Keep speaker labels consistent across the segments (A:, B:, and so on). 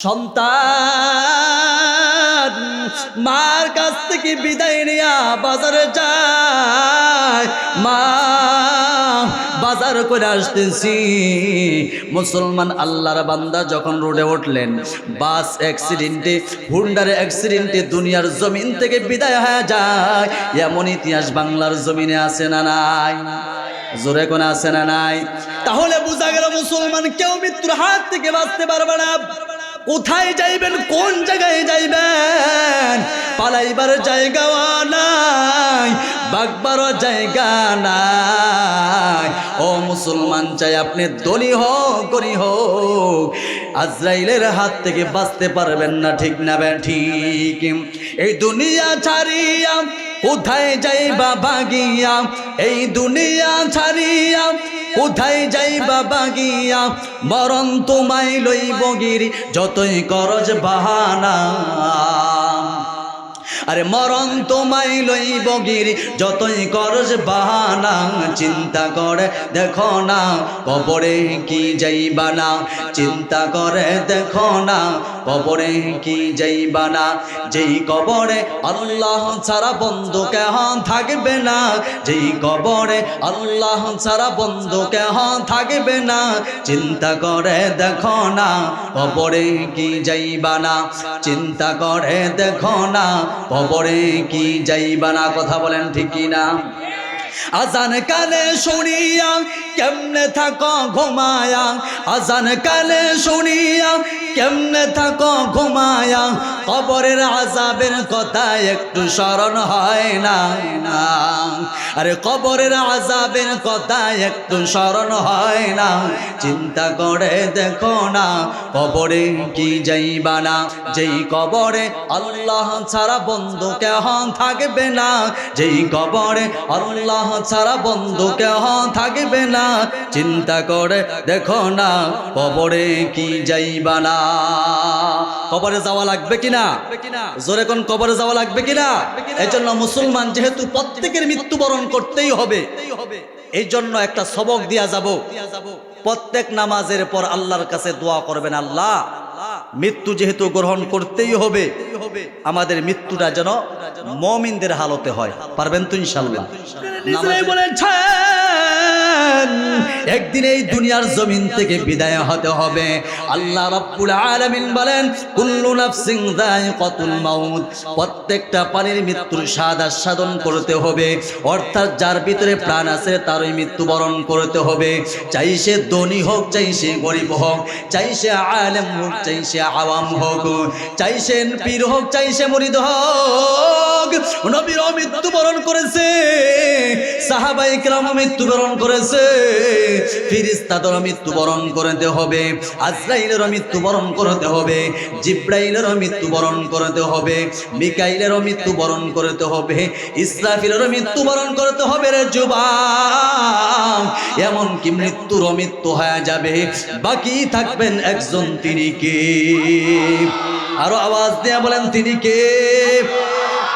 A: সন্তান, মার কাছ থেকে বিদায় নিয়া বাজারে যায়। মা, বাজার করে আসতেছি। মুসলমান আল্লাহর বান্দা যখন রোডে উঠলেন, বাস অ্যাক্সিডেন্টে হুন্ডার অ্যাক্সিডেন্টে দুনিয়ার জমিন থেকে বিদায় হয়ে যায়। এমন ইতিহাস বাংলার জমিনে আছে না নাই? জোরে কোন আছে না নাই? তাহলে বোঝা গেল মুসলমান কেউ মৃত্যুর হাত থেকে বাঁচতে পারবে না। কোথায় যাইবেন? কোন জায়গায় যাইবেন? পালাইবার জায়গা নাই বাগবার জায়গা নাই। ও মুসলমান চাই আপনি দলি হোক, গরি হোক, আজরাইলের হাত থেকে বাঁচতে পারবেন না, ঠিক না বে, ঠিক। এই দুনিয়া ছাড়িয়া কোথায় যাইবা বাগিয়া এই দুনিয়া ছাড়িয়া কোথায় যাই বাবা গিয়া? মরণ তোমায় লইব গিরি, যতই করজ বাহানা। আরে মরণ তোমায় লইব গিরি, যতই করজ বাহানা। চিন্তা করে দেখো না, কবরে কি যাইবা না। চিন্তা করে দেখো না কবরে কি যাইবা না? যেই কবরে আল্লাহ ছাড়া বন্ধু কেহ থাকবে না। যেই কবরে আল্লাহ ছাড়া বন্ধু কেহ থাকবে না। চিন্তা করে দেখো না, কবরে কি যাইবা না? চিন্তা করে দেখো না, কবরে কি যাইবা না? কথা বলেন ঠিকই না আজান কানে শুনিয়া, কেমনে থাক ঘুমায়া? আজান কানে শুনিয়া, কেমনে থাকো ঘুমায়া? কবরের আজাবের কথা একটু স্মরণ হয় না আরে কবরের আজাবের কথা একটু স্মরণ হয় না। চিন্তা করে দেখো না, কবরে কি যাইবা না? যেই কবরে আল্লাহ ছাড়া বন্ধু কেহ থাকবে না, যেই কবরে আল্লাহ ছাড়া বন্ধু কেহ থাকবে না। চিন্তা করে দেখো না, কবরে কি যাইবা না। কবরে যাওয়া লাগবে কিনা জোরে কোন কবরে যাওয়া লাগবে কিনা এই জন্য মুসলমান যেহেতু প্রত্যেকের মৃত্যুবরণ করতেই হবে এই জন্য একটা সবক দিয়া যাব। প্রত্যেক নামাজের পর আল্লাহর কাছে দোয়া করবেন, আল্লাহ মৃত্যু যেহেতু গ্রহণ করতেই হবে আমাদের মৃত্যুটা যেন মমিনদের হালতে হয়। পারবেন তুই ইনশাল্লাহ নিজেরাই বলেছেন একদিন এই দুনিয়ার জমিন থেকে বিদায় হতে হবে। আল্লাহ রাব্বুল আলামিন বলেন, কুল্লু নাফসিন যায়িকাতুল মাউত, প্রত্যেকটা প্রাণীর মৃত্যুর স্বাদ আস্বাদন করতে হবে। অর্থাৎ যার ভিতরে প্রাণ আছে, তারই মৃত্যুবরণ করতে হবে। চাই সে ধনী হোক, চাই সে গরিব হোক, চাই সে আলেম হোক, চাই সে আওয়াম হোক, চাই সে পীর হোক, চাই সে মরিদ হোক। নবীরও মৃত্যুবরণ করেছে, সাহাবাই কেরামও মৃত্যুবরণ করেছে ফিরিস্তাদেরও মৃত্যুবরণ করতে হবে আজরাইলেরও মৃত্যুবরণ করতে হবে জিব্রাইলেরও মৃত্যুবরণ করতে হবে মিকাইলেরও মৃত্যুবরণ করতে হবে ইসরাফিলেরও মৃত্যুবরণ করতে হবে রে যুবান এমনকি মৃত্যুর মৃত্যু হয়ে যাবে, বাকি থাকবেন একজন তিনি কে? আরও আওয়াজ দেয়া বলেন তিনি কে?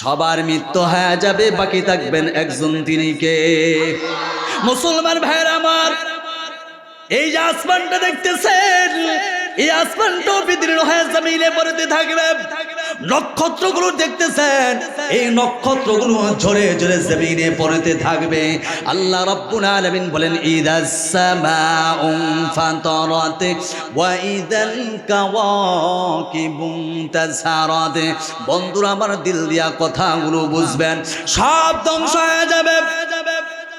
A: সবার মৃত্যু হয়ে যাবে, বাকি থাকবেন একজন তিনি কে? মুসলমান ভাইয়ের আমার, এই যে আসমানটা দেখতেছেন, এই আসমানটাও বিদীর্ণ হয়ে জমিনে থাকবে। নক্ষত্রগুলো দেখতেছেন। এই নক্ষত্রগুলো ঝরে ঝরে জমিনে পড়তে থাকবে। আল্লাহ রব্বুল আলামিন বলেন, ইদাস সামাউ ফাতারাত ওয়া ইদাল কাওয়াকিবু তাসারাত। বন্ধুরা, আমার দিল দিয়া কথাগুলো বুঝবেন। সব ধ্বংস হয়ে যাবে।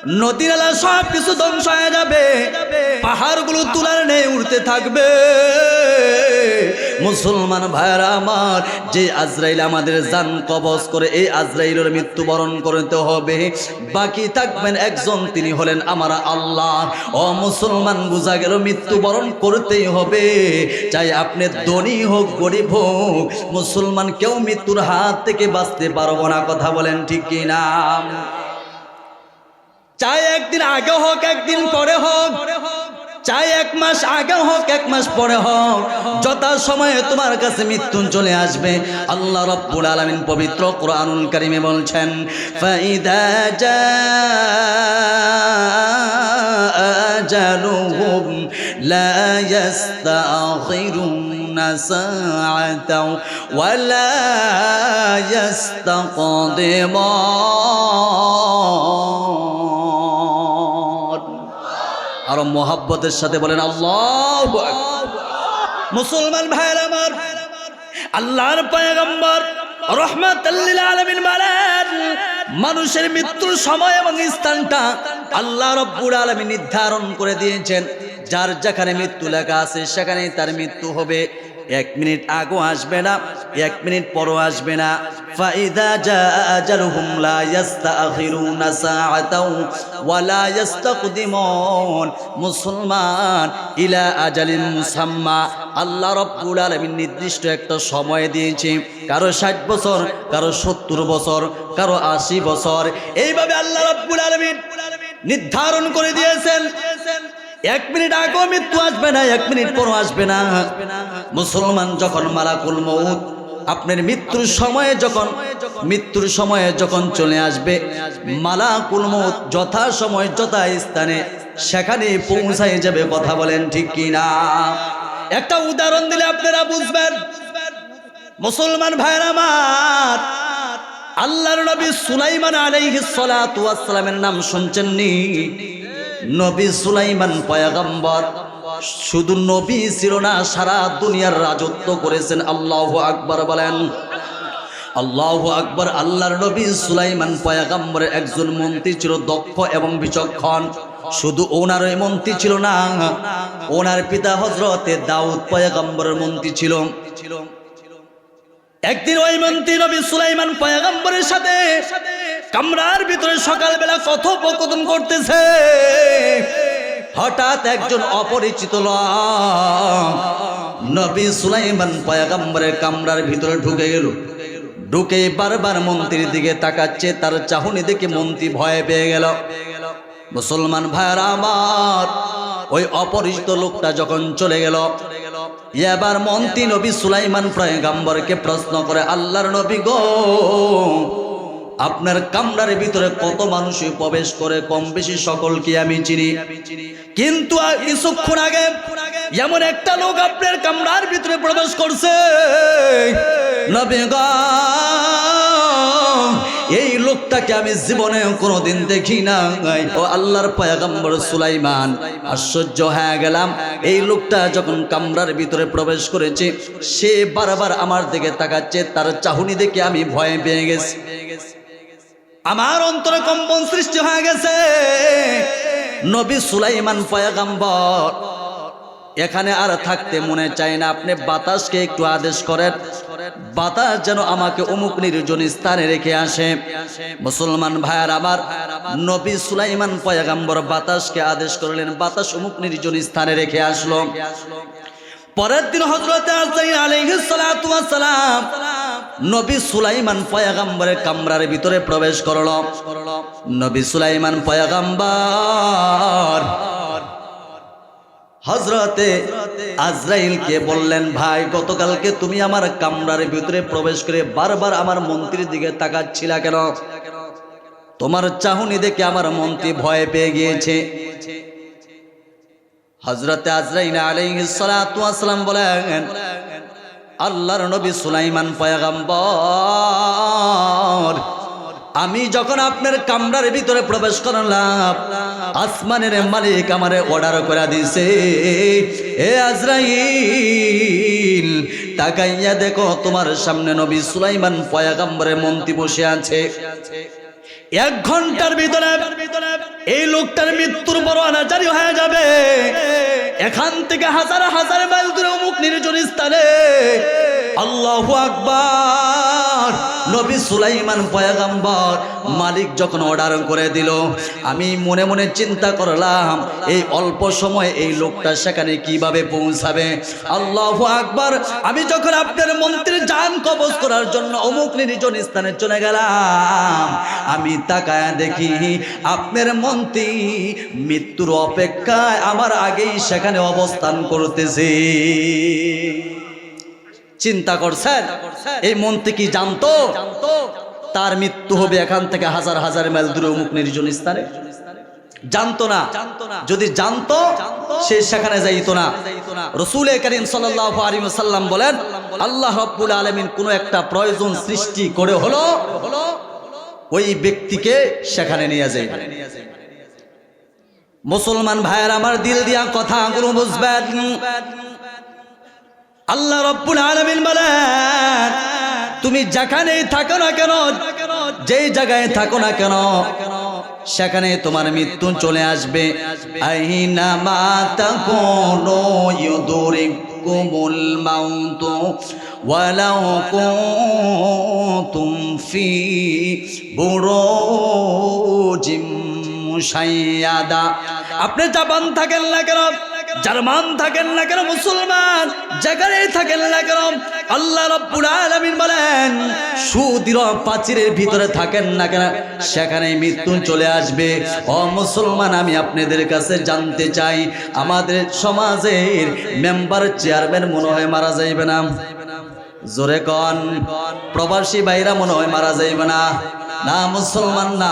A: নদীর নালা সব কিছু ধ্বংস হয়ে যাবে। পাহাড়গুলো তুলার নেই উঠতে থাকবে। মুসলমান ভাইরা আমার, যে আজরাইল আমাদের জান কবজ করে, এই আজরাইলের মৃত্যুবরণ করতে হবে। বাকি থাকবেন একজন, তিনি হলেন আমার আল্লাহ। ও মুসলমান, বোঝা গেল মৃত্যুবরণ করতেই হবে। চাই আপনি ধনী হোক, গরিব হোক, মুসলমান কেউ মৃত্যুর হাত থেকে বাঁচতে পারব না, কথা বলেন ঠিক কি না চাই একদিন আগে হোক, একদিন পরে হোক। চাই এক মাস আগে হোক, এক মাস পরে হোক। যথা সময়ে তোমার কাছে মৃত্যু চলে আসবে। আল্লাহ রব্বুল আলামিন পবিত্র কোরআনুল কারিমে বলছেন, ফাইদা আজালুহুম লা ইয়াস্তাখিরুনা সাআতাও ওয়া লা ইয়াস্তাকদিমুন আরও মোহাব্বতের সাথে বলেন, আল্লাহ মুসলমান ভাইয়ের আমার, আল্লাহর পয়গম্বর মানুষের মৃত্যুর সময় এবং স্থানটা আল্লাহ রব্বুল আলমী নির্ধারণ করে দিয়েছেন। যার যেখানে মৃত্যু লেখা আছে, সেখানেই তার মৃত্যু হবে। এক মিনিট আগো আসবে না, এক মিনিট পরও আসবে না। ফাইদা জাআজালুহুম লা ইস্তাখিরুনা সাআতাও ওয়া ইস্তাকদিমুন মুসলমান, ইলা আজালিন মুসাম্মা, আল্লাহ রাব্বুল আলামিন নির্দিষ্ট একটা সময় দিয়েছে। কারও 60 বছর, কারও 70 বছর, কারও 80 বছর। এইভাবে আল্লাহ রাব্বুল আলামিন নির্ধারণ করে দিয়েছেন। এক মিনিট আগেও মৃত্যু আসবে না, এক মিনিট পরও আসবে না। মুসলমান যখন মালাকুল মৌত আপনার মৃত্যুর সময়ে যখন, মৃত্যুর সময়ে যখন চলে আসবে, মালাকুল মৌত যথা সময়, যথা স্থানে সেখানে পৌঁছাই যাবে কথা বলেন ঠিক কি না একটা উদাহরণ দিলে আপনারা বুঝবেন। মুসলমান ভাইয়ের আমার, আল্লাহর নবী সুলাইমান আলাইহিস সালাতু ওয়াস সালামের নাম শুনছেননি নবী সুলাইমান পয়গম্বর। শুধু নবী ছিল না, সারা দুনিয়ার রাজত্ব করেছেন। আল্লাহ আকবর বলেন। আল্লাহ আকবর, আল্লাহর নবী সুলাইমান পয়াগম্বরের একজন মন্ত্রী ছিল দক্ষ এবং বিচক্ষণ। শুধু ওনার ওই মন্ত্রী ছিল না, ওনার পিতা হজরতে দাউদ পয়াগম্বরের মন্ত্রী ছিল। একদিন ওই মন্ত্রী নবী সুলাইমান পয়াগম্বরের সাথে কামরার ভিতরে সকালবেলা কথোপকথন করতেছে। হঠাৎ একজন অপরিচিত লোক নবী সুলাইমান পয়াগম্বরের কামরার ভিতরে ঢুকে গেল। ঢুকে বারবার মন্ত্রীর দিকে তাকাচ্ছে, তার চাহনি দেখে মন্ত্রী ভয় পেয়ে গেল। মুসলমান ভাইয়ারা আমার, ওই অপরিচিত লোকটা যখন চলে গেল, এবার মন্ত্রী নবী সুলাইমান পয়গাম্বরকে প্রশ্ন করে, আল্লাহর নবী গো আপনার কামরার ভিতরে কত মানুষই প্রবেশ করে, কম বেশি সকলকে আমি চিনি। কিন্তু কিছুক্ষণ আগে এমন একটা লোক আপনার কামরার ভিতরে প্রবেশ করছে। এই লোকটাকে আমি জীবনে কোনোদিন দেখি না ও আল্লাহর পয়গম্বর সুলাইমান, আশ্চর্য হয়ে গেলাম। এই লোকটা যখন কামরার ভিতরে প্রবেশ করেছে, সে বারবার আমার দিকে তাকাচ্ছে, তার চাহুনি দেখে আমি ভয় পেয়ে গেছি। আমার অন্তরে কম্পন সৃষ্টি হয়ে গেছে। নবী সুলাইমান পয়গাম্বর, এখানে আর থাকতে মনে চায় না। আপনি বাতাসকে একটু আদেশ করেন। বাতাস যেন আমাকে অমুক নির্জন স্থানে রেখে আসে। মুসলমান ভাইয়ার আমার নবী সুলাইমান পয়গাম্বর বাতাসকে আদেশ করলেন, বাতাস অমুক নির্জন স্থানে রেখে আসলো। পরের দিন হজরত সালাম নবী সুলাইমান পয়াগাম্বরের কামরার ভিতরে প্রবেশ করল। নবী সুলাইমান পয়াগাম্বার হজরতে আজরাইলকে বললেন, ভাই, গতকালকে তুমি আমার কামরার ভিতরে প্রবেশ করে বারবার আমার মন্ত্রীর দিকে তাকাচ্ছিলা কেন? তোমার চাহনি দেখে আমার মন্ত্রী ভয় পেয়ে গিয়েছে। হজরতে আজরাইল আলাইহিসসালাম বলেন আল্লাহর নবী সুলাইমান পয়গাম্বর। আমি যখন আপনার কামরার ভিতরে প্রবেশ করলাম, আসমানের মালিক আমারে অর্ডার করে দিছে, এ আজরাইল, তাকাইয়া দেখো তোমার সামনে নবী সুলাইমান পয়াগাম্বরের মন্ত্রী বসে আছে। এক ঘণ্টার ভিতরে ভিতরে এই লোকটার মৃত্যুর বড় আনাচারি হয়ে যাবে। এখান থেকে হাজার হাজার মাইল দূরে অমুক নির্জন স্থানে আল্লাহ আকবার, নবী সুলাইমান পয়গাম্বর, মালিক যখন অর্ডার করে দিল, আমি মনে মনে চিন্তা করলাম, এই অল্প সময় এই লোকটা সেখানে কীভাবে পৌঁছাবে? আল্লাহ আকবার, আমি যখন আপনার মন্ত্রীর যান কবজ করার জন্য অমুক নির্জন স্থানে চলে গেলাম, আমি তাকায় দেখি আপনার মন্ত্রী মৃত্যুর অপেক্ষায় আমার আগেই সেখানে অবস্থান করতেছে। চিন্তা করছেন? এই মন্ত্রী কি জানতো? তার মৃত্যু হবে এখান থেকে হাজার হাজার মাইল দূরে অমুক নির্জন স্থানে। জানতো না। যদি জানতো, সে সেখানে যাইত না। রসুল করিম সাল্লাম বলেন, আল্লাহ রব্বুল আলমিন কোন একটা প্রয়োজন সৃষ্টি করে হলো, ওই ব্যক্তিকে সেখানে নিয়ে যায় মুসলমান ভাইয়ের, আমার দিল দিয়া কথাগুলো বুঝবেন? আল্লাহ রব্বুল আলামিন বলেন, তুমি যেখানেই থাকো না কেন, যেই জায়গায় থাকো না কেন, সেখানে তোমার মৃত্যু চলে আসবে। আইনা মাতা কোনো আপনি জাপান থাকেন না কেন জার্মান থাকেন না কেন মুসলমান যেখানেই থাকেন না কেন, আল্লাহ আলামিন বলেন, সুদৃঢ় প্রাচীরের ভিতরে থাকেন না কেন সেখানে মৃত্যু চলে আসবে। ও মুসলমান, আমি আপনাদের কাছে জানতে চাই, আমাদের সমাজের মেম্বার চেয়ারম্যান মনে হয় মারা যাইবে না? জোরে কন, প্রবাসী বাইরা মনে হয় মারা যাইবে না? না মুসলমান না